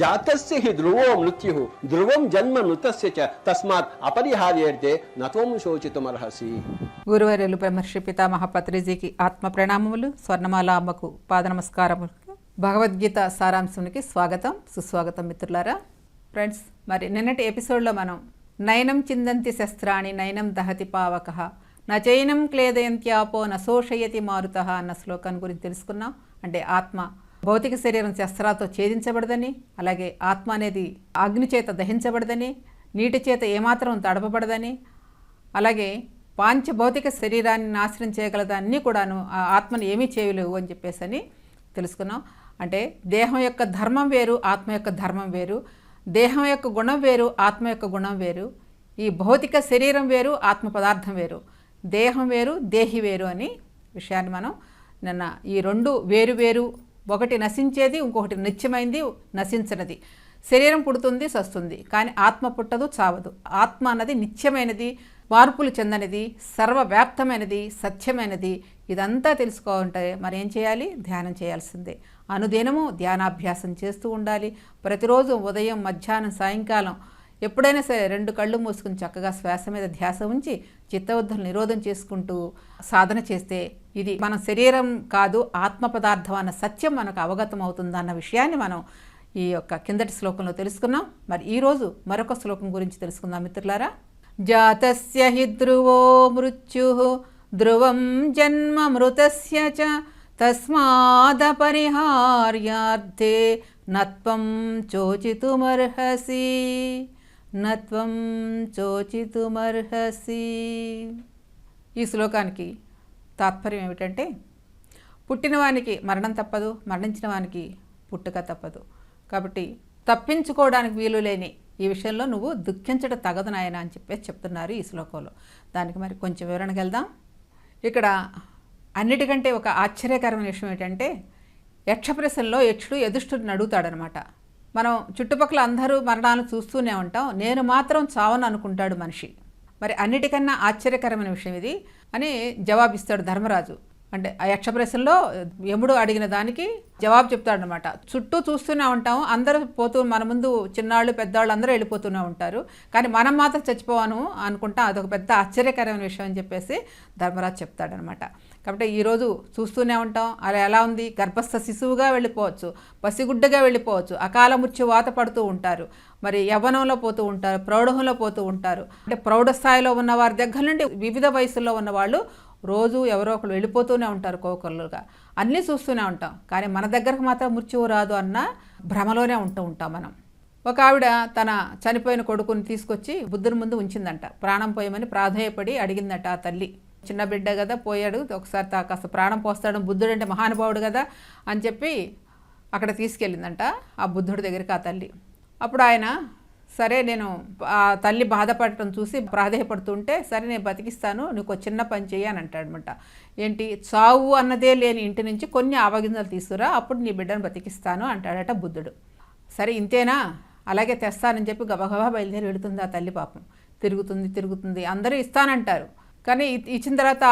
జాతస్య హి ధ్రువో మృత్యు ధ్రువం జన్మ మృతస్య చ తస్మాత్ అపరిహార్యేర్తే నత్వం శోచితుమర్హసి గురువర్యులు బ్రహ్మర్షి పితామహ పత్రిజీకి ఆత్మ ప్రణామములు స్వర్ణమాల అమ్మకు పాద నమస్కారములు భగవద్గీత సారాంశానికి స్వాగతం సుస్వాగతం మిత్రులారా. ఫ్రెండ్స్ మరి నిన్నటి ఎపిసోడ్లో మనం నయనం చిందంతి శస్త్రాణి నయనం దహతి పావక నచైనం క్లేదయంత్యాపో నశోషయతి మారుత అన్న శ్లోకాన్ని గురించి తెలుసుకున్నాం. అంటే ఆత్మ భౌతిక శరీరం శస్త్రాలతో ఛేదించబడదని అలాగే ఆత్మ అనేది అగ్ని చేత దహించబడదని నీటి చేత ఏమాత్రం తడపబడదని అలాగే పాంచ భౌతిక శరీరాన్ని నాశనం చేయగలదాన్ని అన్నీ కూడాను ఆ ఆత్మను ఏమీ చేయలేవు అని చెప్పేసి అని తెలుసుకున్నాం. అంటే దేహం యొక్క ధర్మం వేరు ఆత్మ యొక్క ధర్మం వేరు దేహం యొక్క గుణం వేరు ఆత్మ యొక్క గుణం వేరు ఈ భౌతిక శరీరం వేరు ఆత్మ పదార్థం వేరు దేహం వేరు దేహి వేరు అని విషయాన్ని మనం నిన్న ఈ రెండు వేరు వేరు ఒకటి నశించేది ఇంకొకటి నిత్యమైంది నశించినది. శరీరం పుడుతుంది సస్తుంది. కానీ ఆత్మ పుట్టదు చావదు. ఆత్మ అన్నది నిత్యమైనది మార్పులు చెందనిది సర్వవ్యాప్తమైనది సత్యమైనది. ఇదంతా తెలుసుకోవాలంటే మరి ఏం చేయాలి? ధ్యానం చేయాల్సిందే. అనుదినము ధ్యానాభ్యాసం చేస్తూ ఉండాలి. ప్రతిరోజు ఉదయం మధ్యాహ్నం సాయంకాలం ఎప్పుడైనా సరే రెండు కళ్ళు మూసుకుని చక్కగా శ్వాస మీద ధ్యాస ఉంచి చిత్తవద్ధులు నిరోధం చేసుకుంటూ సాధన చేస్తే ఇది మన శరీరం కాదు ఆత్మ పదార్థం అన్న సత్యం మనకు అవగతం అవుతుందన్న విషయాన్ని మనం ఈ యొక్క కిందటి శ్లోకంలో తెలుసుకున్నాం. మరి ఈరోజు మరొక శ్లోకం గురించి తెలుసుకుందాం మిత్రులారా. జాతస్య హి ధ్రువో మృత్యు ధ్రువం జన్మ మృతస్య చ తస్మాదపరిహార్యార్థే నత్వం చోచితుమర్హసి. నత్వం చోచితుమర్హసి. ఈ శ్లోకానికి తాత్పర్యం ఏమిటంటే పుట్టినవానికి మరణం తప్పదు మరణించిన వానికి పుట్టుక తప్పదు. కాబట్టి తప్పించుకోవడానికి వీలు లేని ఈ విషయంలో నువ్వు దుఃఖించడం తగదు నాయన అని చెప్పేసి చెప్తున్నారు ఈ శ్లోకంలో. దానికి మరి కొంచెం వివరణకి వెళ్దాం. ఇక్కడ అన్నిటికంటే ఒక ఆశ్చర్యకరమైన విషయం ఏంటంటే యక్ష ప్రశ్నలో యక్షుడు ఎదుష్టుడిని అడుగుతాడనమాట. మనం చుట్టుపక్కల అందరూ మరణాలు చూస్తూనే ఉంటాం. నేను మాత్రం చావను అనుకుంటాడు మనిషి. మరి అన్నిటికన్నా ఆశ్చర్యకరమైన విషయం ఇది అని జవాబిస్తాడు ధర్మరాజు. అంటే ఆ యక్షప్రశ్నలో యముడు అడిగిన దానికి జవాబు చెప్తాడనమాట చుట్టూ చూస్తూనే ఉంటాం. అందరూ పోతూ మన ముందు చిన్నాళ్ళు పెద్దవాళ్ళు అందరూ వెళ్ళిపోతూనే ఉంటారు. కానీ మనం మాత్రం చచ్చిపోవాను అనుకుంటా. అదొక పెద్ద ఆశ్చర్యకరమైన విషయం అని చెప్పేసి ధర్మరాజు చెప్తాడనమాట కాబట్టి ఈరోజు చూస్తూనే ఉంటాం. అలా ఎలా ఉంది? గర్భస్థ శిశువుగా వెళ్ళిపోవచ్చు పసిగుడ్డగా వెళ్ళిపోవచ్చు అకాల మృత్యు వాత పడుతూ ఉంటారు. మరి యవ్వనంలో పోతూ ఉంటారు ప్రౌఢంలో పోతూ ఉంటారు. అంటే ప్రౌఢ స్థాయిలో ఉన్న వారి దగ్గర నుండి వివిధ వయసుల్లో ఉన్న వాళ్ళు రోజు ఎవరో ఒకరు వెళ్ళిపోతూనే ఉంటారు కోకొల్లుగా అన్నీ చూస్తూనే ఉంటాం. కానీ మన దగ్గరకు మాత్రం మృత్యువు రాదు అన్న భ్రమలోనే ఉంటూ ఉంటాం మనం. ఒక ఆవిడ తన చనిపోయిన కొడుకుని తీసుకొచ్చి బుద్ధుని ముందు ఉంచిందంట. ప్రాణం పోయమని ప్రాధేయపడి అడిగిందట ఆ తల్లి. చిన్న బిడ్డ కదా పోయాడు ఒకసారి తా కాస్త ప్రాణం పోస్తాడు బుద్ధుడు అంటే మహానుభావుడు కదా అని చెప్పి అక్కడ తీసుకెళ్ళిందంట ఆ బుద్ధుడి దగ్గరికి ఆ తల్లి. అప్పుడు ఆయన సరే నేను ఆ తల్లి బాధపడటం చూసి ప్రాధేయపడుతుంటే సరే నేను బతికిస్తాను నీకు చిన్న పని చెయ్యి అని అంటాడనమాట. ఏంటి చావు అన్నదే లేని ఇంటి నుంచి కొన్ని ఆవగింజలు తీసుకురా అప్పుడు నీ బిడ్డను బతికిస్తాను అంటాడట బుద్ధుడు. సరే ఇంతేనా? అలాగే తెస్తానని చెప్పి గబగబా బయలుదేరి వెళుతుంది ఆ తల్లి పాపం. తిరుగుతుంది తిరుగుతుంది అందరూ ఇస్తానంటారు. కానీ ఇచ్చిన తర్వాత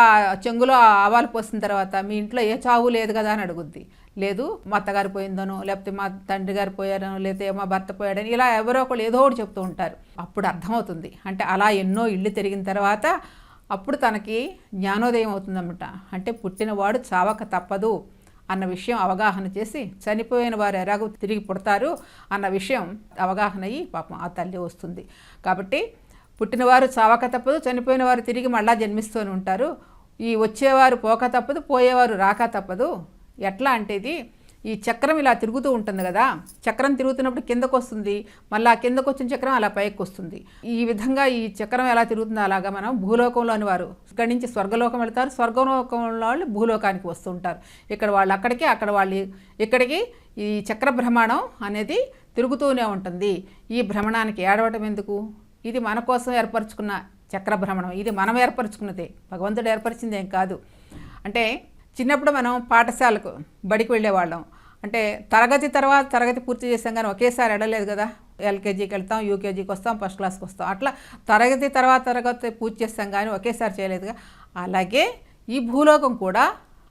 చెంగులో ఆవాలు పోసిన తర్వాత మీ ఇంట్లో ఏ చావు లేదు కదా అని అడుగుద్ది. లేదు మా అత్తగారు పోయిందనో లేకపోతే మా తండ్రి గారు పోయారనో లేకపోతే మా భర్త పోయాడని ఇలా ఎవరో ఒకళ్ళు ఏదో ఒకటి చెప్తూ ఉంటారు. అప్పుడు అర్థమవుతుంది. అంటే అలా ఎన్నో ఇళ్ళు తిరిగిన తర్వాత అప్పుడు తనకి జ్ఞానోదయం అవుతుందన్నమాట. అంటే పుట్టినవాడు చావక తప్పదు అన్న విషయం అవగాహన చేసి చనిపోయిన వారు ఎలాగో తిరిగి పుడతారు అన్న విషయం అవగాహన అయ్యి పాపం ఆ తల్లి వస్తుంది. కాబట్టి పుట్టినవారు చావక తప్పదు చనిపోయిన వారు తిరిగి మళ్ళా జన్మిస్తూనే ఉంటారు. ఈ వచ్చేవారు పోక తప్పదు పోయేవారు రాక తప్పదు. ఎట్లా అంటే ఇది ఈ చక్రం ఇలా తిరుగుతూ ఉంటుంది కదా చక్రం తిరుగుతున్నప్పుడు కిందకు వస్తుంది మళ్ళీ ఆ కిందకు వచ్చిన చక్రం అలా పైకి వస్తుంది. ఈ విధంగా ఈ చక్రం ఎలా తిరుగుతుందో అలాగా మనం భూలోకంలోని వారు ఇక్కడి నుంచి స్వర్గలోకం వెళ్తారు స్వర్గలోకంలో వాళ్ళు భూలోకానికి వస్తూ ఉంటారు. ఇక్కడ వాళ్ళు అక్కడికి అక్కడ వాళ్ళు ఇక్కడికి ఈ చక్ర భ్రమణం అనేది తిరుగుతూనే ఉంటుంది. ఈ భ్రమణానికి ఏడవటం ఎందుకు? ఇది మన కోసం ఏర్పరచుకున్న చక్ర భ్రమణం ఇది మనం ఏర్పరచుకున్నదే. భగవంతుడు ఏర్పరిచింది ఏం కాదు. అంటే చిన్నప్పుడు మనం పాఠశాలకు బడికి వెళ్ళేవాళ్ళం. అంటే తరగతి తర్వాత తరగతి పూర్తి చేసాం కానీ ఒకేసారి వెళ్ళలేదు కదా. ఎల్కేజీకి వెళ్తాం యూకేజీకి వస్తాం ఫస్ట్ క్లాస్కి వస్తాం. అట్లా తరగతి తర్వాత తరగతి పూర్తి చేస్తాం కానీ ఒకేసారి చేయలేదుగా అలాగే ఈ భూలోకం కూడా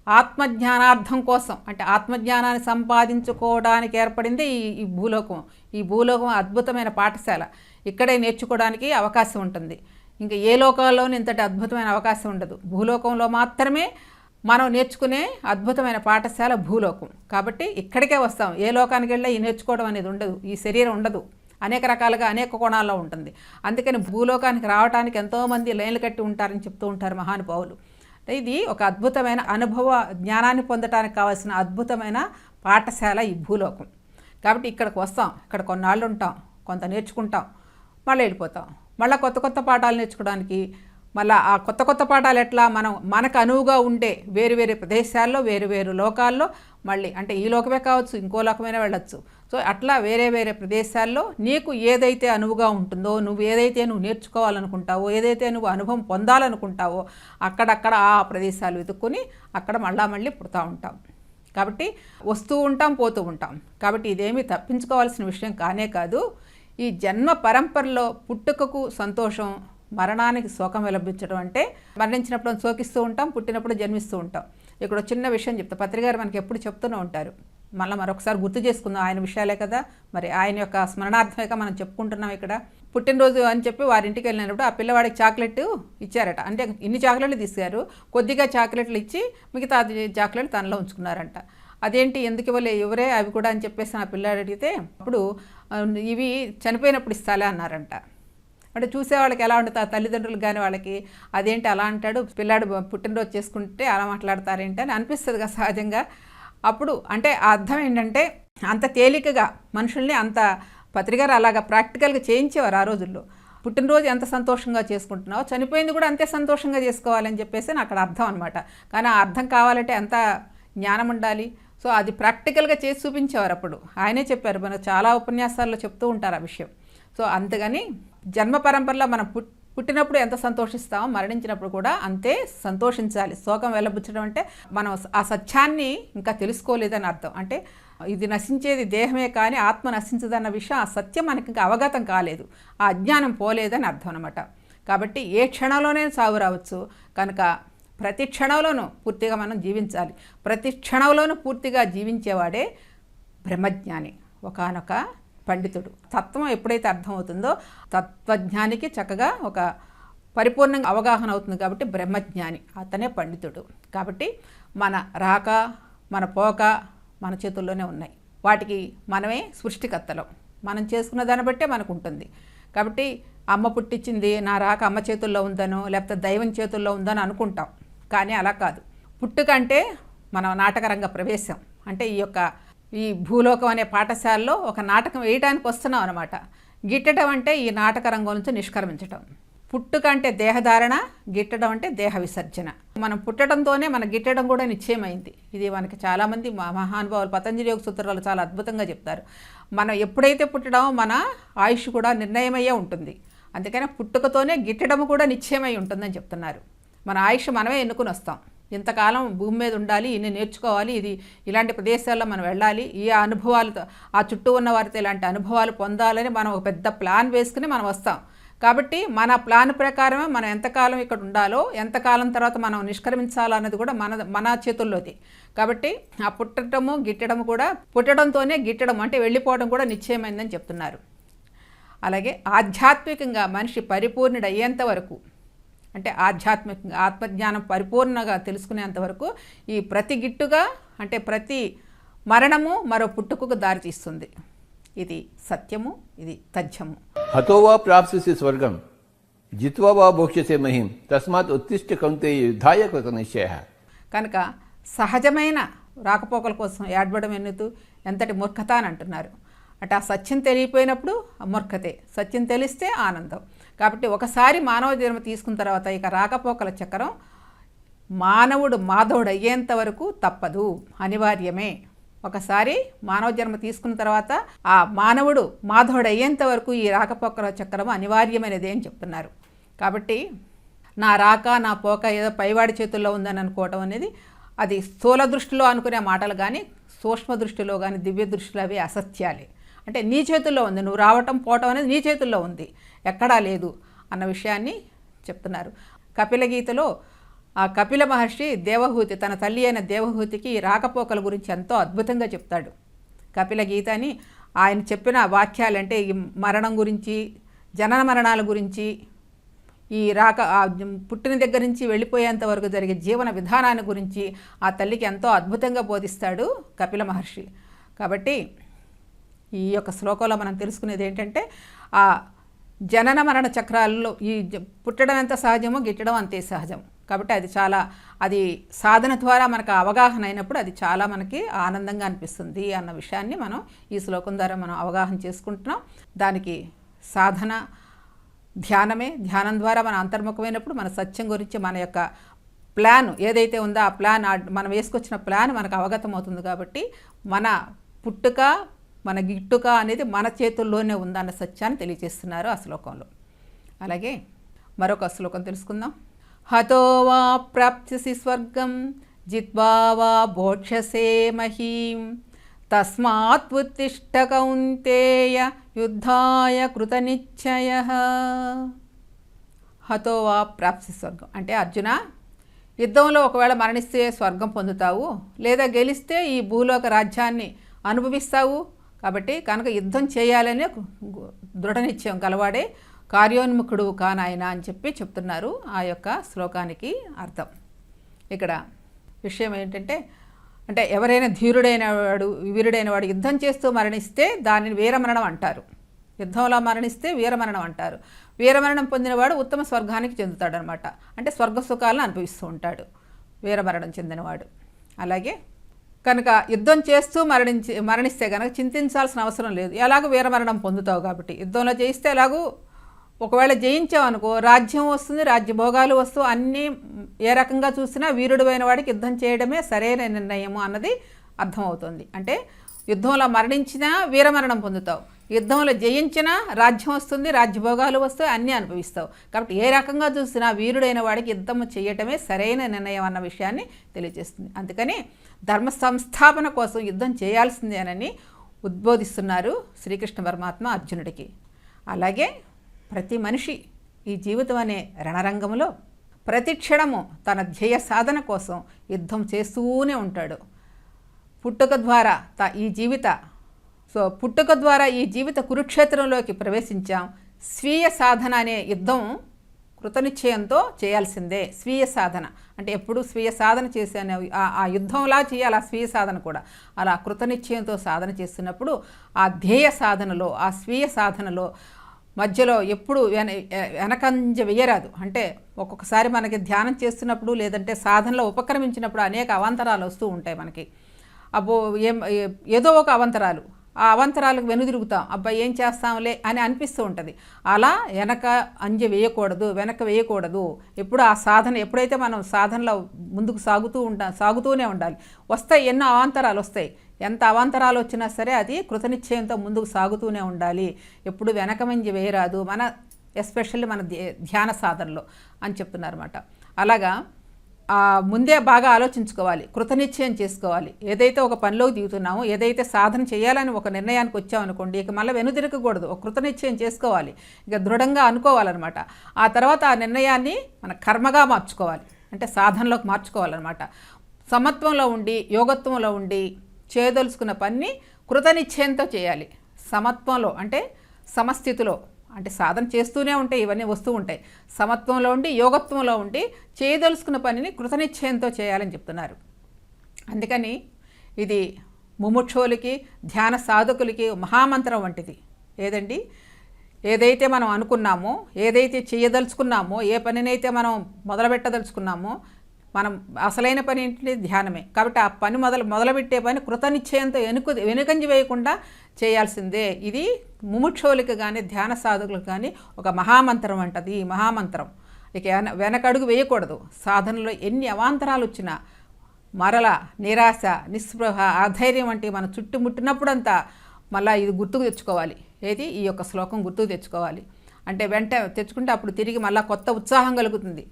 ఆత్మజ్ఞానార్థం కోసం అంటే ఆత్మజ్ఞానాన్ని సంపాదించుకోవడానికి ఏర్పడింది ఈ ఈ భూలోకం. ఈ భూలోకం అద్భుతమైన పాఠశాల. ఇక్కడే నేర్చుకోవడానికి అవకాశం ఉంటుంది. ఇంకా ఏ లోకాల్లోనూ ఇంతటి అద్భుతమైన అవకాశం ఉండదు. భూలోకంలో మాత్రమే మనం నేర్చుకునే అద్భుతమైన పాఠశాల భూలోకం. కాబట్టి ఇక్కడికే వస్తాం. ఏ లోకానికి వెళ్ళా ఈ నేర్చుకోవడం అనేది ఉండదు. ఈ శరీరం ఉండదు. అనేక రకాలుగా అనేక కోణాల్లో ఉంటుంది. అందుకని భూలోకానికి రావడానికి ఎంతోమంది లైన్లు కట్టి ఉంటారని చెప్తూ ఉంటారు మహానుభావులు. ఇది ఒక అద్భుతమైన అనుభవ జ్ఞానాన్ని పొందడానికి కావాల్సిన అద్భుతమైన పాఠశాల ఈ భూలోకం. కాబట్టి ఇక్కడికి వస్తాం. ఇక్కడ కొన్నాళ్ళు ఉంటాం. కొంత నేర్చుకుంటాం. మళ్ళీ వెళ్ళిపోతాం. మళ్ళీ కొత్త కొత్త పాఠాలు నేర్చుకోవడానికి మళ్ళీ ఆ కొత్త కొత్త పాఠాలు ఎట్లా మనం మనకు అనువుగా ఉండే వేరు వేరు ప్రదేశాల్లో వేరు వేరు లోకాల్లో మళ్ళీ అంటే ఈ లోకమే కావచ్చు ఇంకో లోకమైనా వెళ్ళొచ్చు. సో అట్లా వేరే వేరే ప్రదేశాల్లో నీకు ఏదైతే అనువుగా ఉంటుందో నువ్వు ఏదైతే నువ్వు నేర్చుకోవాలనుకుంటావో ఏదైతే నువ్వు అనుభవం పొందాలనుకుంటావో అక్కడక్కడ ఆ ప్రదేశాలు వెతుక్కొని అక్కడ మళ్ళా మళ్ళీ పుడతా ఉంటాం. కాబట్టి వస్తూ ఉంటాం పోతూ ఉంటాం. కాబట్టి ఇదేమీ తప్పించుకోవాల్సిన విషయం కానే కాదు. ఈ జన్మ పరంపరలో పుట్టుకకు సంతోషం మరణానికి శోకం విలపించడం అంటే మరణించినప్పుడు శోకిస్తూ ఉంటాం పుట్టినప్పుడు జన్మిస్తూ ఉంటాం. ఇక్కడ చిన్న విషయం చెప్తా. పత్రికారు మనకి ఎప్పుడు చెప్తూనే ఉంటారు. మళ్ళీ మరొకసారి గుర్తు చేసుకుందాం. ఆయన విషయాలే కదా. మరి ఆయన యొక్క స్మరణార్థమేగా మనం చెప్పుకుంటున్నాం ఇక్కడ. పుట్టినరోజు అని చెప్పి వారింటికి వెళ్ళినప్పుడు ఆ పిల్లవాడికి చాక్లెట్ ఇచ్చారట. అంటే ఇన్ని చాక్లెట్లు తీశారు కొద్దిగా చాక్లెట్లు ఇచ్చి మిగతా చాక్లెట్లు చాక్లెట్ తనలో ఉంచుకున్నారంట. అదేంటి? ఎందుకు ఇవ్వలే? ఎవరే? అవి కూడా అని చెప్పేసి నా పిల్లాడు అడిగితే అప్పుడు ఇవి చనిపోయినప్పుడు ఇస్తాలే అన్నారంట. అంటే చూసే వాళ్ళకి ఎలా ఉంటుంది ఆ తల్లిదండ్రులు కానీ వాళ్ళకి అదేంటి అలా అంటాడు? పిల్లాడు పుట్టినరోజు చేసుకుంటే అలా మాట్లాడతారేంటి అని అనిపిస్తుంది కదా సహజంగా. అప్పుడు అంటే ఆ అర్థం ఏంటంటే అంత తేలికగా మనుషుల్ని అంత పత్రికారు అలాగా ప్రాక్టికల్గా చేయించేవారు ఆ రోజుల్లో. పుట్టినరోజు ఎంత సంతోషంగా చేసుకుంటున్నావో చనిపోయింది కూడా అంతే సంతోషంగా చేసుకోవాలని చెప్పేసి నాకు అక్కడ అర్థం అనమాట కానీ ఆ అర్థం కావాలంటే ఎంత జ్ఞానం ఉండాలి? సో అది ప్రాక్టికల్గా చేసి చూపించేవారు అప్పుడు. ఆయనే చెప్పారు మన చాలా ఉపన్యాసాల్లో చెప్తూ ఉంటారు ఆ విషయం. సో అంతగాని జన్మ పరంపరలో మనం పుట్ పుట్టినప్పుడు ఎంత సంతోషిస్తామో మరణించినప్పుడు కూడా అంతే సంతోషించాలి. శోకం వెళ్ళబుచ్చడం అంటే మనం ఆ సత్యాన్ని ఇంకా తెలుసుకోలేదని అర్థం. అంటే ఇది నశించేది దేహమే కానీ ఆత్మ నశించదన్న విషయం ఆ సత్యం మనకి ఇంకా అవగతం కాలేదు. ఆ అజ్ఞానం పోలేదని అర్థం అనమాట కాబట్టి ఏ క్షణంలోనే సాగు రావచ్చు. కనుక ప్రతి క్షణంలోనూ పూర్తిగా మనం జీవించాలి. ప్రతి క్షణంలోనూ పూర్తిగా జీవించేవాడే బ్రహ్మజ్ఞాని ఒకానొక పండితుడు. తత్వం ఎప్పుడైతే అర్థమవుతుందో తత్వజ్ఞానికి చక్కగా ఒక పరిపూర్ణంగా అవగాహన అవుతుంది కాబట్టి బ్రహ్మజ్ఞాని అతనే పండితుడు. కాబట్టి మన రాక మన పోక మన చేతుల్లోనే ఉన్నాయి. వాటికి మనమే సృష్టికర్తలం. మనం చేసుకున్న దాన్ని బట్టే మనకు ఉంటుంది కాబట్టి అమ్మ పుట్టించింది నా రాక అమ్మ చేతుల్లో ఉందనో లేకపోతే దైవం చేతుల్లో ఉందని అనుకుంటాం. కానీ అలా కాదు. పుట్టుకంటే మనం నాటకరంగ ప్రవేశం. అంటే ఈ యొక్క ఈ భూలోకం అనే పాఠశాలలో ఒక నాటకం వేయడానికి వస్తున్నాం అనమాట గిట్టడం అంటే ఈ నాటక రంగం నుంచి నిష్క్రమించటం. పుట్టుక అంటే దేహధారణ గిట్టడం అంటే దేహ విసర్జన. మనం పుట్టడంతోనే మన గిట్టడం కూడా నిశ్చయమైంది. ఇది మనకి చాలామంది మహానుభావులు పతంజలి యోగ సూత్రాలు చాలా అద్భుతంగా చెప్తారు. మనం ఎప్పుడైతే పుట్టడమో మన ఆయుష్ కూడా నిర్ణయమయ్యే ఉంటుంది. అందుకని పుట్టుకతోనే గిట్టడం కూడా నిశ్చయమై ఉంటుందని చెప్తున్నారు. మన ఆయుష్ మనమే ఎన్నుకుని వస్తాం. ఇంతకాలం భూమి మీద ఉండాలి ఇన్ని నేర్చుకోవాలి ఇది ఇలాంటి ప్రదేశాల్లో మనం వెళ్ళాలి. ఈ అనుభవాలతో ఆ చుట్టూ ఉన్న వారితో ఇలాంటి అనుభవాలు పొందాలని మనం ఒక పెద్ద ప్లాన్ వేసుకుని మనం వస్తాం. కాబట్టి మన ప్లాన్ ప్రకారమే మనం ఎంతకాలం ఇక్కడ ఉండాలో ఎంతకాలం తర్వాత మనం నిష్క్రమించాలన్నది కూడా మన మన చేతుల్లోది. కాబట్టి ఆ పుట్టడము గిట్టడము కూడా పుట్టడంతోనే గిట్టడం అంటే వెళ్ళిపోవడం కూడా నిశ్చయమైందని చెప్తున్నారు. అలాగే ఆధ్యాత్మికంగా మనిషి పరిపూర్ణుడయ్యేంత వరకు అంటే ఆధ్యాత్మిక ఆత్మజ్ఞానం పరిపూర్ణంగా తెలుసుకునేంతవరకు ఈ ప్రతి గిట్టుగా అంటే ప్రతి మరణము మరో పుట్టుకకు దారితీస్తుంది ఇది సత్యము ఇది తథ్యము. హతోవా ప్రాప్సిసి స్వర్గం జిత్వా వా భోక్ష్యసే మహిం తస్మాత్ ఉత్తిష్ట కౌంతే యుద్ధాయ కృత నిశ్చయ కనుక సహజమైన రాకపోకల కోసం ఏడ్బడం ఎన్నుతూ ఎంతటి మూర్ఖత అని అంటున్నారు. అటు ఆ సత్యం తెలియపోయినప్పుడు మూర్ఖతే సత్యం తెలిస్తే ఆనందం. కాబట్టి ఒకసారి మానవ జన్మ తీసుకున్న తర్వాత ఇక రాకపోకల చక్రం మానవుడు మాధవుడు అయ్యేంత వరకు తప్పదు. అనివార్యమే. ఒకసారి మానవ జన్మ తీసుకున్న తర్వాత ఆ మానవుడు మాధవుడు అయ్యేంత వరకు ఈ రాకపోకల చక్రం అనివార్యమైనదే అని చెప్తున్నారు. కాబట్టి నా రాక నా పోక ఏదో పైవాడి చేతుల్లో ఉందని అనుకోవటం అనేది అది స్థూల దృష్టిలో అనుకునే మాటలు కానీ సూక్ష్మ దృష్టిలో కానీ దివ్య దృష్టిలో అవి అసత్యాలే. అంటే నీ చేతుల్లో ఉంది. నువ్వు రావటం పోవటం అనేది నీ చేతుల్లో ఉంది. ఎక్కడా లేదు అన్న విషయాన్ని చెప్తున్నారు. కపిల గీతలో ఆ కపిల మహర్షి దేవహూతి తన తల్లి అయిన దేవహూతికి రాకపోకల గురించి ఎంతో అద్భుతంగా చెప్తాడు. కపిల గీత అని ఆయన చెప్పిన వాక్యాలంటే ఈ మరణం గురించి జనన మరణాల గురించి ఈ రాక పుట్టిన దగ్గర నుంచి వెళ్ళిపోయేంత వరకు జరిగే జీవన విధానాన్ని గురించి ఆ తల్లికి ఎంతో అద్భుతంగా బోధిస్తాడు కపిల మహర్షి. కాబట్టి ఈ యొక్క శ్లోకంలో మనం తెలుసుకునేది ఏంటంటే ఆ జనన మరణ చక్రాల్లో ఈ పుట్టడం ఎంత సహజమో గిట్టడం అంతే సహజం. కాబట్టి అది చాలా అది సాధన ద్వారా మనకు అవగాహన అయినప్పుడు అది చాలా మనకి ఆనందంగా అనిపిస్తుంది అన్న విషయాన్ని మనం ఈ శ్లోకం ద్వారా మనం అవగాహన చేసుకుంటున్నాం. దానికి సాధన ధ్యానమే ధ్యానం ద్వారా మన అంతర్ముఖమైనప్పుడు మన సత్యం గురించి మన యొక్క ప్లాన్ ఏదైతే ఉందో ఆ ప్లాన్ ఆ- మనం వేసుకొచ్చిన ప్లాన్ మనకు అవగతం అవుతుంది కాబట్టి మన పుట్టుక మన గిట్టుక అనేది మన చేతుల్లోనే ఉందన్న సత్యాన్ని తెలియజేస్తున్నారు ఆ శ్లోకంలో. అలాగే మరొక శ్లోకం తెలుసుకుందాం. హతో వా ప్రాప్స్యసి స్వర్గం జిత్వా వా భోక్షసే మహీం తస్మాత్ ఉత్తిష్ట కౌంతేయ యుద్ధాయ కృతనిశ్చయ. హతో వా ప్రాప్సి స్వర్గం. అంటే అర్జున యుద్ధంలో ఒకవేళ మరణిస్తే స్వర్గం పొందుతావు లేదా గెలిస్తే ఈ భూలోక రాజ్యాన్ని అనుభవిస్తావు కాబట్టి కనుక యుద్ధం చేయాలనే దృఢ నిశ్చయం కలవాడే కార్యోన్ముఖుడు కానాయన అని చెప్పి చెప్తున్నారు ఆ యొక్క శ్లోకానికి అర్థం. ఇక్కడ విషయం ఏంటంటే అంటే ఎవరైనా ధీరుడైన వాడు వీరుడైన వాడు యుద్ధం చేస్తూ మరణిస్తే దానిని వీరమరణం అంటారు. యుద్ధంలో మరణిస్తే వీరమరణం అంటారు. వీరమరణం పొందినవాడు ఉత్తమ స్వర్గానికి చెందుతాడనమాట. అంటే స్వర్గ సుఖాలను అనుభవిస్తూ ఉంటాడు. వీరమరణం చెందినవాడు. అలాగే కనుక యుద్ధం చేస్తూ మరణించి మరణిస్తే కనుక చింతించాల్సిన అవసరం లేదు. ఎలాగో వీరమరణం పొందుతావు కాబట్టి. యుద్ధంలో జయిస్తే ఎలాగూ ఒకవేళ జయించావనుకో రాజ్యం వస్తుంది రాజ్య భోగాలు వస్తూ అన్నీ ఏ రకంగా చూసినా వీరుడువైన వాడికి యుద్ధం చేయడమే సరైన నిర్ణయము అన్నది అర్థమవుతుంది. అంటే యుద్ధంలో మరణించినా వీరమరణం పొందుతావు. యుద్ధంలో జయించినా రాజ్యం వస్తుంది రాజ్యభోగాలు వస్తాయి అన్నీ అనుభవిస్తావు. కాబట్టి ఏ రకంగా చూసినా వీరుడైన వాడికి యుద్ధం చేయటమే సరైన నిర్ణయం అన్న విషయాన్ని తెలియజేస్తుంది. అందుకని ధర్మ సంస్థాపన కోసం యుద్ధం చేయాల్సిందేనని ఉద్బోధిస్తున్నారు శ్రీకృష్ణ పరమాత్మ అర్జునుడికి. అలాగే ప్రతి మనిషి ఈ జీవితం అనే రణరంగంలో ప్రతి క్షణము తన ధ్యేయ సాధన కోసం యుద్ధం చేస్తూనే ఉంటాడు. పుట్టుక ద్వారా త ఈ జీవిత సో పుట్టుక ద్వారా ఈ జీవిత కురుక్షేత్రంలోకి ప్రవేశించాం. స్వీయ సాధన అనే యుద్ధం కృతనిశ్చయంతో చేయాల్సిందే. స్వీయ సాధన. అంటే ఎప్పుడు స్వీయ సాధన చేసే ఆ- ఆ యుద్ధంలా చేయాలి ఆ స్వీయ సాధన కూడా. అలా కృతనిశ్చయంతో సాధన చేస్తున్నప్పుడు ఆ ధ్యేయ సాధనలో ఆ స్వీయ సాధనలో మధ్యలో ఎప్పుడు వెన వెనకంజ వేయరాదు. అంటే ఒక్కొక్కసారి మనకి ధ్యానం చేస్తున్నప్పుడు లేదంటే సాధనలో ఉపక్రమించినప్పుడు అనేక అవాంతరాలు వస్తూ ఉంటాయి మనకి. అబ్బో ఏం ఏదో ఒక అవంతరాలు. ఆ అవంతరాలకు వెనుదిరుగుతాం. అబ్బాయి ఏం చేస్తాంలే అని అనిపిస్తూ ఉంటుంది. అలా వెనక అంజ వేయకూడదు వెనక వేయకూడదు. ఎప్పుడు ఆ సాధన ఎప్పుడైతే మనం సాధనలో ముందుకు సాగుతూ ఉంటా సాగుతూనే ఉండాలి. వస్తాయి ఎన్నో అవాంతరాలు వస్తాయి. ఎంత అవాంతరాలు వచ్చినా సరే అది కృతనిశ్చయంతో ముందుకు సాగుతూనే ఉండాలి. ఎప్పుడు వెనక మంచి వేయరాదు. మన ఎస్పెషల్లీ మన ధ్యాన సాధనలో అని చెప్తున్నారన్నమాట. అలాగా ముందే బాగా ఆలోచించుకోవాలి కృతనిశ్చయం చేసుకోవాలి. ఏదైతే ఒక పనిలోకి దిగుతున్నామో ఏదైతే సాధన చేయాలని ఒక నిర్ణయానికి వచ్చామనుకోండి ఇక మళ్ళీ వెనుదిరగకూడదు. ఒక కృతనిశ్చయం చేసుకోవాలి. ఇక దృఢంగా అనుకోవాలన్నమాట. ఆ తర్వాత ఆ నిర్ణయాన్ని మన కర్మగా మార్చుకోవాలి. అంటే సాధనలోకి మార్చుకోవాలన్నమాట. సమత్వంలో ఉండి యోగత్వంలో ఉండి చేయదలుచుకున్న పని కృతనిశ్చయంతో చేయాలి. సమత్వంలో అంటే సమస్థితిలో. అంటే సాధన చేస్తూనే ఉంటాయి ఇవన్నీ వస్తూ ఉంటాయి. సమత్వంలో ఉండి యోగత్వంలో ఉండి చేయదలుచుకున్న పనిని కృతనిశ్చయంతో చేయాలని చెప్తున్నారు. అందుకని ఇది ముముక్షువులకి ధ్యాన సాధకులకి మహామంత్రం వంటిది. ఏదండి? ఏదైతే మనం అనుకున్నామో ఏదైతే చేయదలుచుకున్నామో ఏ పనినైతే మనం మొదలుపెట్టదలుచుకున్నామో మనం అసలైన పని ఏంటి ధ్యానమే. కాబట్టి ఆ పని మొదలు మొదలుపెట్టే పని కృతనిశ్చయంతో వెనుక వెనుకంజి వేయకుండా చేయాల్సిందే. ఇది ముముక్షువులకి కానీ ధ్యాన సాధకులకు కానీ ఒక మహామంత్రం అంటది. ఈ మహామంత్రం ఇక వెన వెనకడుగు వేయకూడదు. సాధనలో ఎన్ని అవాంతరాలు వచ్చినా మరల నిరాశ నిస్పృహ అధైర్యం వంటి మన చుట్టుముట్టినప్పుడంతా మళ్ళీ ఇది గుర్తుకు తెచ్చుకోవాలి. ఏది? ఈ యొక్క శ్లోకం గుర్తుకు తెచ్చుకోవాలి. అంటే వెంట తెచ్చుకుంటే అప్పుడు తిరిగి మళ్ళీ కొత్త ఉత్సాహం కలుగుతుంది.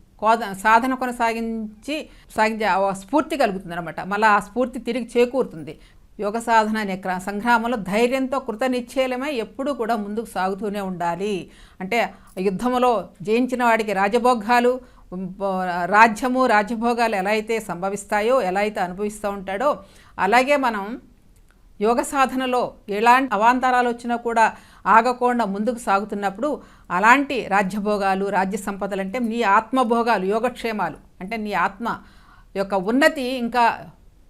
సాధన కొనసాగించి సాగించే స్ఫూర్తి కలుగుతుంది అనమాట మళ్ళీ ఆ స్ఫూర్తి తిరిగి చేకూరుతుంది. యోగ సాధన అనే సంగ్రామంలో ధైర్యంతో కృతనిశ్చయమై ఎప్పుడూ కూడా ముందుకు సాగుతూనే ఉండాలి. అంటే యుద్ధములో జయించిన వాడికి రాజభోగాలు రాజ్యము రాజ్యభోగాలు ఎలా అయితే సంభవిస్తాయో ఎలా అయితే అనుభవిస్తూ ఉంటాడో అలాగే మనం యోగ సాధనలో ఎలాంటి అవాంతరాలు వచ్చినా కూడా ఆగకుండా ముందుకు సాగుతున్నప్పుడు అలాంటి రాజ్యభోగాలు రాజ్య సంపదలు అంటే నీ ఆత్మభోగాలు యోగక్షేమాలు అంటే నీ ఆత్మ యొక్క ఉన్నతి ఇంకా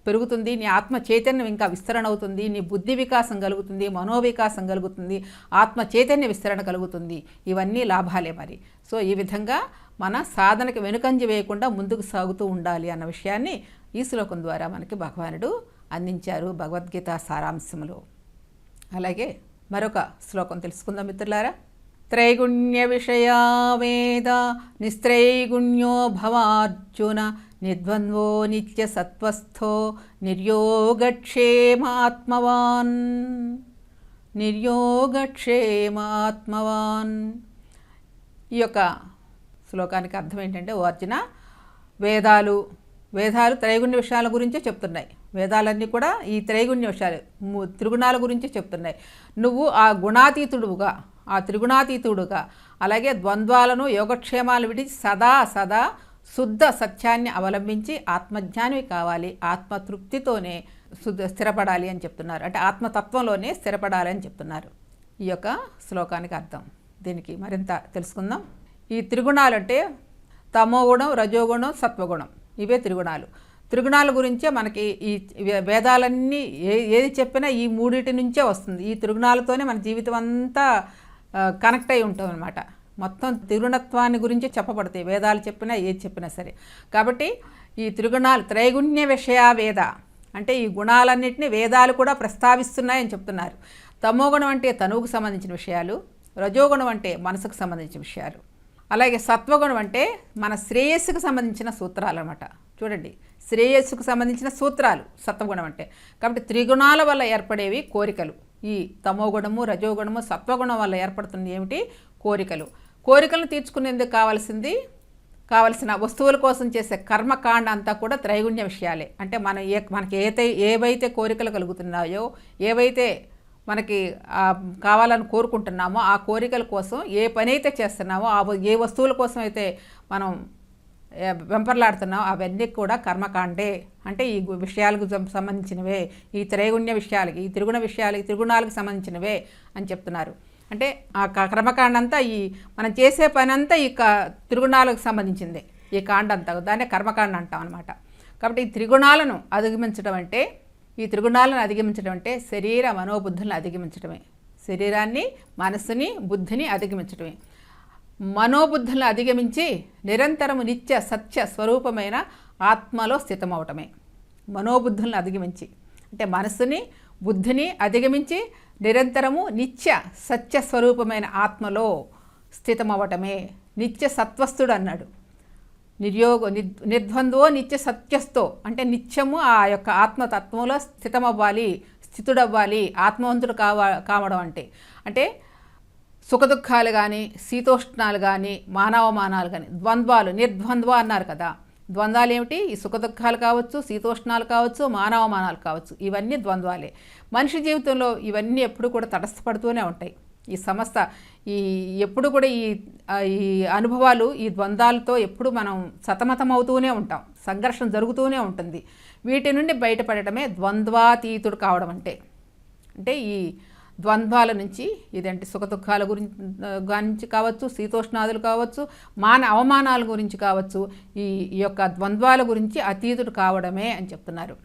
పెరుగుతుంది నీ ఆత్మ చైతన్యం ఇంకా విస్తరణ అవుతుంది నీ బుద్ధి వికాసం కలుగుతుంది మనోవికాసం కలుగుతుంది ఆత్మ చైతన్య విస్తరణ కలుగుతుంది. ఇవన్నీ లాభాలే మరి. సో ఈ విధంగా మన సాధనకి వెనుకంజ వేయకుండా ముందుకు సాగుతూ ఉండాలి అన్న విషయాన్ని ఈ శ్లోకం ద్వారా మనకి భగవానుడు అందించారు భగవద్గీత సారాంశములో. అలాగే మరొక శ్లోకం తెలుసుకుందాం మిత్రులారా. త్రైగుణ్య విషయా వేద నిస్త్రైగుణ్యో భవార్జున నిర్ద్వంద్వో నిత్య సత్వస్థో నిర్యోగక్షేమాత్మవాన్. నిర్యోగక్షేమాత్మవాన్. ఈ యొక్క శ్లోకానికి అర్థం ఏంటంటే ఓ అర్జున వేదాలు వేదాలు త్రైగుణ్య విషయాల గురించే చెప్తున్నాయి. వేదాలన్నీ కూడా ఈ త్రైగుణ్య విషయాలు త్రిగుణాల గురించి చెప్తున్నాయి. నువ్వు ఆ గుణాతీతుడుగా ఆ త్రిగుణాతీతుడుగా అలాగే ద్వంద్వాలను యోగక్షేమాలు విడిచి సదా సదా శుద్ధ సత్యాన్ని అవలంబించి ఆత్మజ్ఞానివి కావాలి. ఆత్మతృప్తితోనే శుద్ధ స్థిరపడాలి అని చెప్తున్నారు. అంటే ఆత్మతత్వంలోనే స్థిరపడాలి అని చెప్తున్నారు. ఈ యొక్క శ్లోకానికి అర్థం. దీనికి మరింత తెలుసుకుందాం. ఈ త్రిగుణాలు అంటే తమోగుణం రజోగుణం సత్వగుణం. ఇవే త్రిగుణాలు. త్రిగుణాల గురించే మనకి ఈ వేదాలన్నీ ఏ ఏది చెప్పినా ఈ మూడింటి నుంచే వస్తుంది. ఈ త్రిగుణాలతోనే మన జీవితం అంతా కనెక్ట్ అయి ఉంటాం అనమాట మొత్తం త్రిగుణత్వాన్ని గురించి చెప్పబడతాయి. వేదాలు చెప్పినా ఏది చెప్పినా సరే. కాబట్టి ఈ త్రిగుణాలు త్రైగుణ్య విషయ వేద అంటే ఈ గుణాలన్నింటినీ వేదాలు కూడా ప్రస్తావిస్తున్నాయని చెప్తున్నారు. తమోగుణం అంటే తనువుకు సంబంధించిన విషయాలు రజోగుణం అంటే మనసుకు సంబంధించిన విషయాలు. అలాగే సత్వగుణం అంటే మన శ్రేయస్సుకు సంబంధించిన సూత్రాలు అనమాట చూడండి. శ్రేయస్సుకు సంబంధించిన సూత్రాలు సత్వగుణం అంటే. కాబట్టి త్రిగుణాల వల్ల ఏర్పడేవి కోరికలు. ఈ తమోగుణము రజోగుణము సత్వగుణం వల్ల ఏర్పడుతుంది ఏమిటి? కోరికలు. కోరికలను తీర్చుకునేందుకు కావాల్సింది కావలసిన వస్తువుల కోసం చేసే కర్మకాండ అంతా కూడా త్రైగుణ్య విషయాలే. అంటే మనం ఏ మనకి ఏతే ఏవైతే కోరికలు కలుగుతున్నాయో ఏవైతే మనకి కావాలని కోరుకుంటున్నామో ఆ కోరికల కోసం ఏ పని అయితే చేస్తున్నామో ఆ వ- ఏ వస్తువుల కోసం అయితే మనం వెంపర్లాడుతున్నాం అవన్నీ కూడా కర్మకాండే. అంటే ఈ విషయాలకు సం- సంబంధించినవే. ఈ త్రైగుణ్య విషయాలకి ఈ త్రిగుణ విషయాలకి త్రిగుణాలకు సంబంధించినవే అని చెప్తున్నారు. అంటే ఆ క- కర్మకాండ అంతా ఈ మనం చేసే పని అంతా ఈ క త్రిగుణాలకు సంబంధించిందే. ఈ కాండ అంతా దాన్నే కర్మకాండ అంటాం అనమాట కాబట్టి ఈ త్రిగుణాలను అధిగమించడం అంటే ఈ త్రిగుణాలను అధిగమించడం అంటే శరీర మనోబుద్ధులను అధిగమించడమే. శరీరాన్ని మనస్సుని బుద్ధిని అధిగమించడమే. మనోబుద్ధులను అధిగమించి నిరంతరము నిత్య సత్య స్వరూపమైన ఆత్మలో స్థితమవటమే. మనోబుద్ధులను అధిగమించి అంటే మనస్సుని బుద్ధిని అధిగమించి నిరంతరము నిత్య సత్య స్వరూపమైన ఆత్మలో స్థితమవటమే. నిత్య సత్వస్థుడు అన్నాడు. నిర్యోగ నిర్- నిర్ద్వంద్వో నిత్య సత్యస్థో అంటే నిత్యము ఆ యొక్క ఆత్మతత్వంలో స్థితమవ్వాలి స్థితుడవ్వాలి ఆత్మవంతుడు కావ కావడం అంటే. అంటే సుఖదుఖాలు కానీ శీతోష్ణాలు కానీ మానవమానాలు కానీ ద్వంద్వాలు నిర్ద్వంద్వ అన్నారు కదా. ద్వంద్వాలు ఏమిటి? ఈ సుఖదుఖాలు కావచ్చు శీతోష్ణాలు కావచ్చు మానవమానాలు కావచ్చు ఇవన్నీ ద్వంద్వాలే. మనిషి జీవితంలో ఇవన్నీ ఎప్పుడు కూడా తటస్థపడుతూనే ఉంటాయి. ఈ సమస్త ఈ ఎప్పుడు కూడా ఈ ఈ అనుభవాలు ఈ ద్వంద్వాలతో ఎప్పుడు మనం సతమతం అవుతూనే ఉంటాం. సంఘర్షణ జరుగుతూనే ఉంటుంది. వీటి నుండి బయటపడటమే ద్వంద్వాతీతుడు కావడం అంటే. అంటే ఈ ద్వంద్వాల నుంచి ఇదంటే సుఖ దుఃఖాల గురించి గురించి కావచ్చు శీతోష్ణాదులు కావచ్చు మాన అవమానాల గురించి కావచ్చు ఈ యొక్క ద్వంద్వాల గురించి అతీతుడు కావడమే అని చెప్తున్నారు.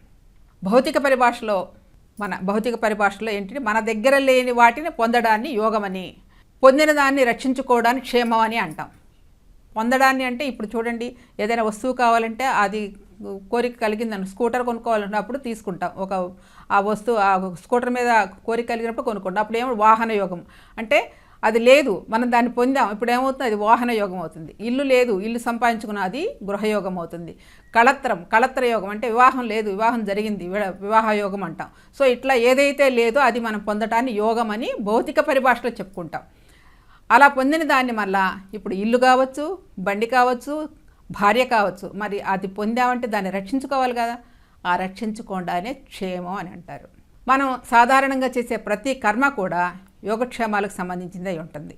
భౌతిక పరిభాషలో మన భౌతిక పరిభాషలో ఏంటంటే మన దగ్గర లేని వాటిని పొందడాన్ని యోగమని పొందిన దాన్ని రక్షించుకోవడాన్ని క్షేమం అని అంటాం. పొందడాన్ని అంటే ఇప్పుడు చూడండి ఏదైనా వస్తువు కావాలంటే అది కోరిక కలిగిందని స్కూటర్ కొనుక్కోవాలన్నప్పుడు తీసుకుంటాం. ఒక ఆ వస్తువు ఆ స్కూటర్ మీద కోరిక కలిగినప్పుడు కొనుక్కోండి అప్పుడు ఏమో వాహన యోగం. అంటే అది లేదు మనం దాన్ని పొందాం. ఇప్పుడు ఏమవుతుంది? అది వాహన యోగం అవుతుంది. ఇల్లు లేదు ఇల్లు సంపాదించుకున్న అది గృహయోగం అవుతుంది. కళత్రం కళత్ర యోగం అంటే వివాహం లేదు వివాహం జరిగింది వివాహ యోగం అంటాం. సో ఇట్లా ఏదైతే లేదో అది మనం పొందటాన్ని యోగం అని భౌతిక పరిభాషలో చెప్పుకుంటాం. అలా పొందిన దాన్ని మళ్ళా ఇప్పుడు ఇల్లు కావచ్చు బండి కావచ్చు భార్య కావచ్చు. మరి అది పొందామంటే దాన్ని రక్షించుకోవాలి కదా. ఆ రక్షించకుండానే క్షేమం అని అంటారు. మనం సాధారణంగా చేసే ప్రతి కర్మ కూడా యోగక్షేమాలకు సంబంధించిందే ఉంటుంది.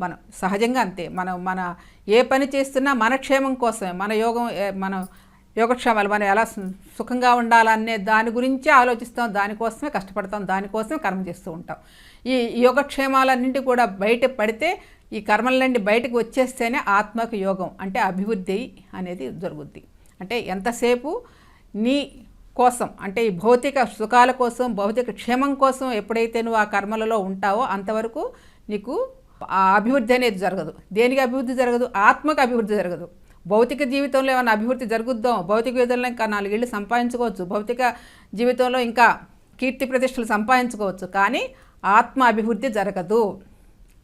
మనం సహజంగా అంతే. మనం మన ఏ పని చేస్తున్నా మన క్షేమం కోసమే. మన యోగం మనం యోగక్షేమాలు మనం ఎలా సుఖంగా ఉండాలనే దాని గురించే ఆలోచిస్తాం. దానికోసమే కష్టపడతాం. దానికోసమే కర్మ చేస్తూ ఉంటాం. ఈ యోగక్షేమాలన్నింటి కూడా బయట పడితే ఈ కర్మల నుండి బయటకు వచ్చేస్తేనే ఆత్మకు యోగం అంటే అభివృద్ధి అనేది జరుగుద్ది. అంటే ఎంతసేపు నీ కోసం అంటే ఈ భౌతిక సుఖాల కోసం భౌతిక క్షేమం కోసం ఎప్పుడైతే నువ్వు ఆ కర్మలలో ఉంటావో అంతవరకు నీకు ఆ అభివృద్ధి అనేది జరగదు. దేనికి అభివృద్ధి జరగదు? ఆత్మకు అభివృద్ధి జరగదు. భౌతిక జీవితంలో ఏమైనా అభివృద్ధి జరుగుద్దాం భౌతిక విధంలో ఇంకా నాలుగేళ్ళు సంపాదించుకోవచ్చు. భౌతిక జీవితంలో ఇంకా కీర్తి ప్రతిష్టలు సంపాదించుకోవచ్చు. కానీ ఆత్మ అభివృద్ధి జరగదు.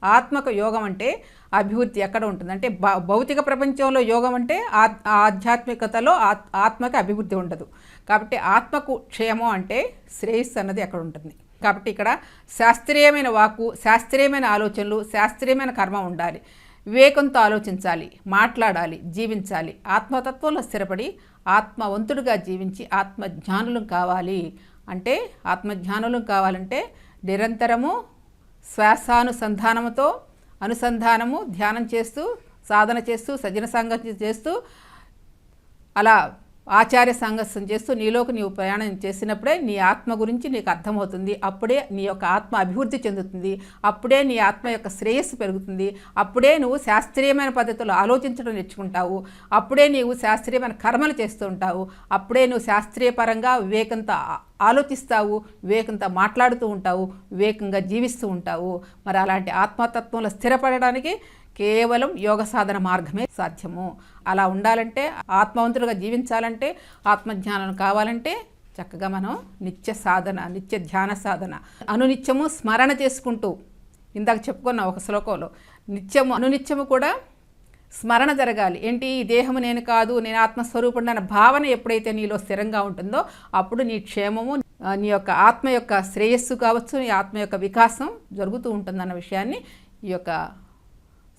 ఆత్మకు యోగం అంటే అభివృద్ధి ఎక్కడ ఉంటుంది? అంటే భౌ- భౌతిక ప్రపంచంలో యోగం అంటే ఆ- ఆధ్యాత్మికతలో ఆత్- ఆత్మకి అభివృద్ధి ఉండదు. కాబట్టి ఆత్మకు క్షేమం అంటే శ్రేయస్సు అన్నది ఎక్కడ ఉంటుంది? కాబట్టి ఇక్కడ శాస్త్రీయమైన వాక్కు శాస్త్రీయమైన ఆలోచనలు శాస్త్రీయమైన కర్మ ఉండాలి. వివేకంతో ఆలోచించాలి మాట్లాడాలి జీవించాలి. ఆత్మతత్వంలో స్థిరపడి ఆత్మవంతుడిగా జీవించి ఆత్మజ్ఞానులు కావాలి. అంటే ఆత్మజ్ఞానులు కావాలంటే నిరంతరము శ్వాసానుసంధానముతో అనుసంధానము ధ్యానం చేస్తూ సాధన చేస్తూ సజ్జన సంగతి చేస్తూ అలా ఆచార్య సంఘస్సం చేస్తూ నీలోకి నీవు ప్రయాణం చేసినప్పుడే నీ ఆత్మ గురించి నీకు అర్థమవుతుంది. అప్పుడే నీ యొక్క ఆత్మ అభివృద్ధి చెందుతుంది. అప్పుడే నీ ఆత్మ యొక్క శ్రేయస్సు పెరుగుతుంది. అప్పుడే నువ్వు శాస్త్రీయమైన పద్ధతిలో ఆలోచించడం నేర్చుకుంటావు. అప్పుడే నీవు శాస్త్రీయమైన కర్మలు చేస్తూ ఉంటావు. అప్పుడే నువ్వు శాస్త్రీయపరంగా వివేకంతో ఆలోచిస్తావు. వివేకంతో మాట్లాడుతూ ఉంటావు. వివేకంగా జీవిస్తూ ఉంటావు. మరి అలాంటి ఆత్మతత్వంలో స్థిరపడడానికి కేవలం యోగ సాధన మార్గమే సాధ్యము. అలా ఉండాలంటే ఆత్మవంతుడిగా జీవించాలంటే ఆత్మజ్ఞానం కావాలంటే చక్కగా మనం నిత్య సాధన నిత్య ధ్యాన సాధన. అనునిత్యము స్మరణ చేసుకుంటూ ఇందాక చెప్పుకున్న ఒక శ్లోకంలో నిత్యము అనునిత్యము కూడా స్మరణ జరగాలి. ఏంటి? ఈ దేహము నేను కాదు నేను ఆత్మస్వరూపుడు అన్న భావన ఎప్పుడైతే నీలో స్థిరంగా ఉంటుందో అప్పుడు నీ క్షేమము నీ యొక్క ఆత్మ యొక్క శ్రేయస్సు కావచ్చు నీ ఆత్మ యొక్క వికాసం జరుగుతూ ఉంటుందన్న విషయాన్ని ఈ యొక్క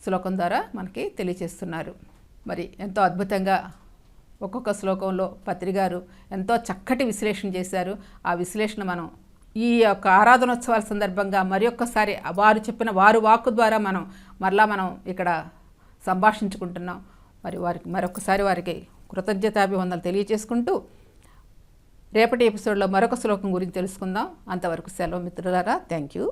శ్లోకం ద్వారా మనకి తెలియచేస్తున్నారు. మరి ఎంతో అద్భుతంగా ఒక్కొక్క శ్లోకంలో పత్రి గారు ఎంతో చక్కటి విశ్లేషణ చేశారు. ఆ విశ్లేషణ మనం ఈ యొక్క ఆరాధనోత్సవాల సందర్భంగా మరి ఒక్కసారి వారు చెప్పిన వారు వాక్కు ద్వారా మనం మరలా మనం ఇక్కడ సంభాషించుకుంటున్నాం. మరి వారికి మరొకసారి వారికి కృతజ్ఞతాభివందనలు తెలియచేసుకుంటూ రేపటి ఎపిసోడ్లో మరొక శ్లోకం గురించి తెలుసుకుందాం. అంతవరకు సెలవు మిత్రులారా థ్యాంక్ యూ.